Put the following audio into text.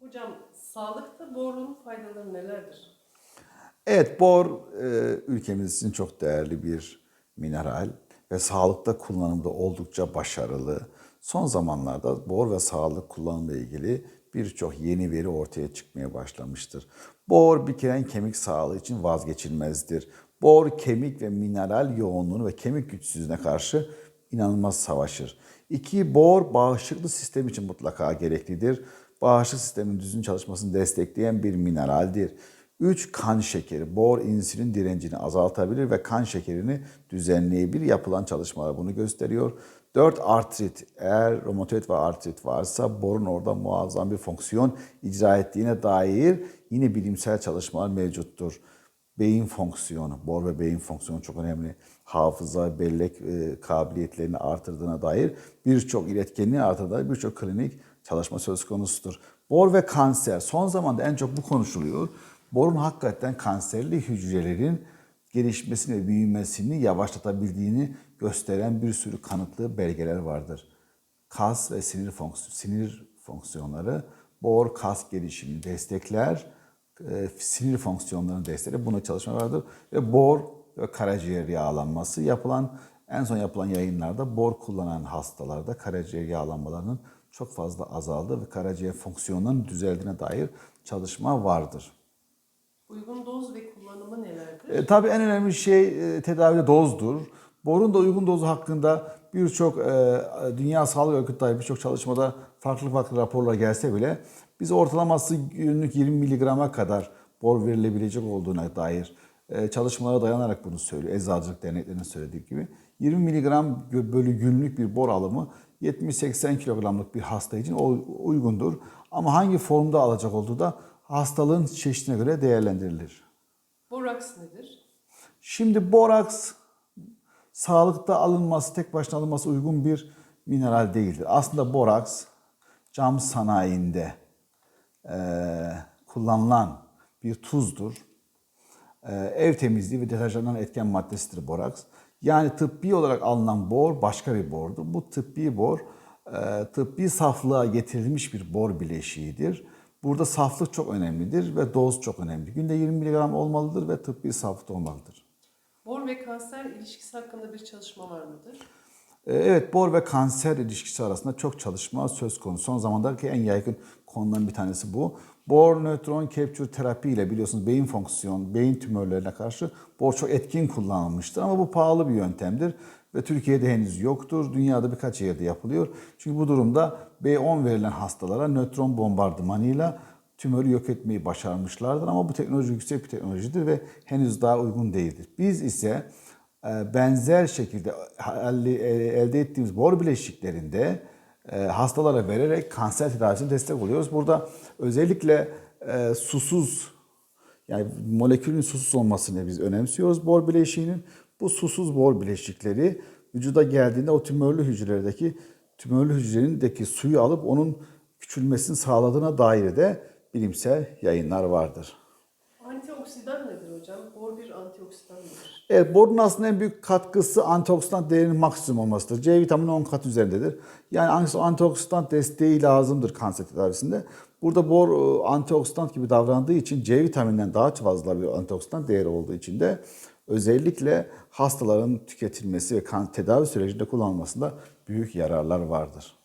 Hocam sağlıkta borun faydaları nelerdir? Evet, bor e, ülkemiz için çok değerli bir mineral ve sağlıkta kullanımda oldukça başarılı. Son zamanlarda bor ve sağlık kullanımla ilgili birçok yeni veri ortaya çıkmaya başlamıştır. Bor bir kere kemik sağlığı için vazgeçilmezdir. Bor kemik ve mineral yoğunluğunu ve kemik güçsüzlüğüne karşı inanılmaz savaşır. İki, bor bağışıklık sistemi için mutlaka gereklidir. Bağışıklık sistemin düzgün çalışmasını destekleyen bir mineraldir. 3. Kan şekeri. Bor insülin direncini azaltabilir ve kan şekerini düzenleyebilir. Yapılan çalışmalar bunu gösteriyor. 4. Artrit. Eğer romatoid ve artrit varsa borun orada muazzam bir fonksiyon icra ettiğine dair yine bilimsel çalışmalar mevcuttur. Beyin fonksiyonu, bor ve beyin fonksiyonu çok önemli. Hafıza, bellek e, kabiliyetlerini artırdığına dair birçok iletkenliği artırdığına birçok klinik çalışma söz konusudur. Bor ve kanser. Son zamanda en çok bu konuşuluyor. Borun hakikaten kanserli hücrelerin gelişmesini ve büyümesini yavaşlatabildiğini gösteren bir sürü kanıtlı belgeler vardır. Kas ve sinir fonksiyon, sinir fonksiyonları bor kas gelişimini destekler, e, sinir fonksiyonlarını destekler. Buna çalışma vardır ve bor ve karaciğer yağlanması yapılan en son yapılan yayınlarda bor kullanan hastalarda karaciğer yağlanmalarının çok fazla azaldığı ve karaciğer fonksiyonlarının düzeldiğine dair çalışma vardır. Uygun doz ve kullanımı nelerdir? E, tabii en önemli şey e, tedavide dozdur. Borun da uygun dozu hakkında birçok e, Dünya Sağlık Örgütü dair birçok çalışmada farklı farklı raporlar gelse bile biz ortalaması günlük 20 miligrama kadar bor verilebilecek olduğuna dair çalışmalara dayanarak bunu söylüyor. Eczacılık derneklerinin söylediği gibi. 20 miligram bölü günlük bir bor alımı 70-80 kilogramlık bir hasta için uygundur. Ama hangi formda alacak olduğu da hastalığın çeşidine göre değerlendirilir. Boraks nedir? Şimdi boraks sağlıkta alınması, tek başına alınması uygun bir mineral değildir. Aslında boraks cam sanayinde eee, kullanılan bir tuzdur. Eee, ev temizliği ve deterjanların etken maddesidir boraks. Yani tıbbi olarak alınan bor başka bir bordur. Bu tıbbi bor eee, tıbbi saflığa getirilmiş bir bor bileşiğidir. Burada saflık çok önemlidir ve doz çok önemli. Günde 20 mg olmalıdır ve tıbbi saflıkta olmalıdır. Bor ve kanser ilişkisi hakkında bir çalışma var mıdır? Ee, Evet, bor ve kanser ilişkisi arasında çok çalışma söz konusu. Son zamandaki en yaygın konuların bir tanesi bu. Bor nötron capture terapi ile biliyorsunuz beyin fonksiyon, beyin tümörlerine karşı bor çok etkin kullanılmıştır. Ama bu pahalı bir yöntemdir ve Türkiye'de henüz yoktur. Dünyada birkaç yerde yapılıyor. Çünkü bu durumda B10 verilen hastalara nötron bombardımanıyla tümörü yok etmeyi başarmışlardır. Ama bu teknoloji yüksek bir teknolojidir ve henüz daha uygun değildir. Biz ise e, benzer şekilde elde elde ettiğimiz bor bileşiklerinde e, hastalara vererek kanser tedavisine destek oluyoruz. Burada özellikle e, susuz yani molekülün susuz olmasını biz önemsiyoruz bor bileşiğinin. Bu susuz bor bileşikleri vücuda geldiğinde o tümörlü hücrelerdeki tümörlü hücrelerindeki suyu alıp onun küçülmesini sağladığına dair de bilimsel yayınlar vardır. Antioksidan nedir hocam? Bor bir antioksidan mıdır? Evet, borun aslında en büyük katkısı antioksidan değerinin maksimum olmasıdır. C vitamini 10 kat üzerindedir. Yani antioksidan desteği lazımdır kanser tedavisinde. Burada bor e, antioksidan gibi davrandığı için C vitamininden daha fazla bir antioksidan değeri olduğu için de özellikle hastaların tüketilmesi ve kan tedavi sürecinde kullanılmasında büyük yararlar vardır.